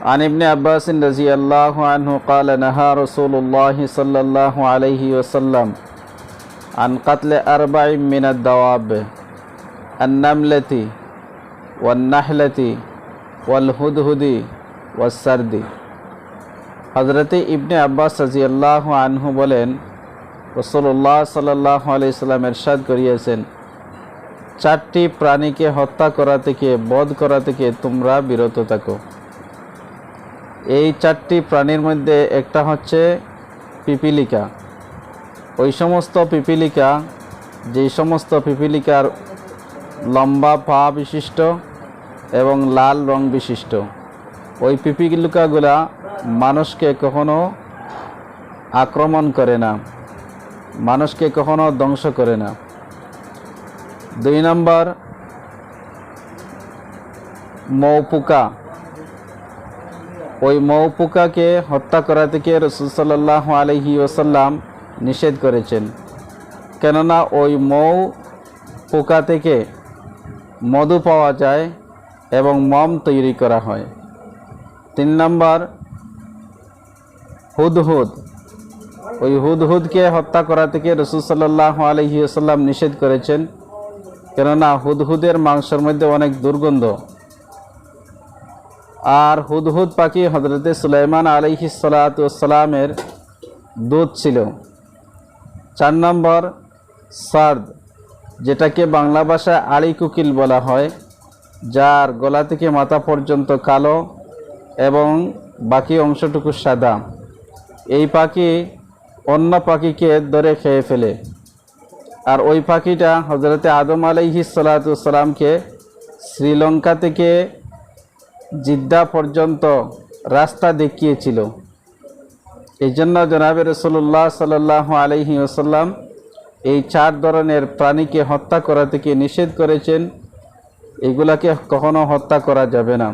عن ابن عباس رضي الله عنه قال نهى رسول الله صلى الله عليه وسلم عن قتل أربع من الدواب النملة والنحلة والهدهد والسرد হজরতে ইবনে আব্বাস রাজিয়াল্লাহ আনহু বলেন রসুল্লাহ সাল্লাহ আলাইসাল্লাম এরশাদ করিয়েছেন চারটি প্রাণীকে হত্যা করা থেকে বধ করা থেকে তোমরা বিরত থাকো এই চারটি প্রাণীর মধ্যে একটা হচ্ছে পিপিলিকা। ওই সমস্ত পিপিলিকা, যেই সমস্ত পিপিলিকার লম্বা পা বিশিষ্ট এবং লাল রং বিশিষ্ট, ওই পিপিলিকাগুলা মানুষকে কখনো আক্রমণ করে না, মানুষকে কখনো ধ্বংস করে না। দুই নম্বর, মৌপুকা। ওই মৌপুকাকে হত্যা করা থেকে রসুল সাল্লাহ আলহি ওসাল্লাম নিষেধ করেছেন। কেননা ওই মৌ পোকা থেকে মধু পাওয়া যায় এবং মম তৈরি করা হয়। তিন নম্বর, হুদহুদ। ওই হুদহুদকে হত্যা করা থেকে রসুল সাল্লাহ আলহি আসাল্লাম নিষেধ করেছেন। কেননা হুদহুদের মাংসের মধ্যে অনেক দুর্গন্ধ। আর হুদহুদ পাখি হজরতে সুলাইমান আলহি সালাতামের দুধ ছিল। চার নম্বর সার্দ, যেটাকে বাংলা ভাষায় আড়ি কুকিল বলা হয়, যার গলা থেকে মাথা পর্যন্ত কালো এবং বাকি অংশটুকু সাদা। এই পাখি অন্য পাখিকে ধরে খেয়ে ফেলে। আর ওই পাখিটা হজরতে আদম আলাইহি সালাতামকে শ্রীলঙ্কা থেকে জিদ্দা পর্যন্ত রাস্তা দেখিয়েছিল। এই জন্য জনাবে রসুল্লাহ সাল্লাহ আলহি আসাল্লাম এই চার ধরনের প্রাণীকে হত্যা করা থেকে নিষেধ করেছেন। এগুলাকে কখনো হত্যা করা যাবে না।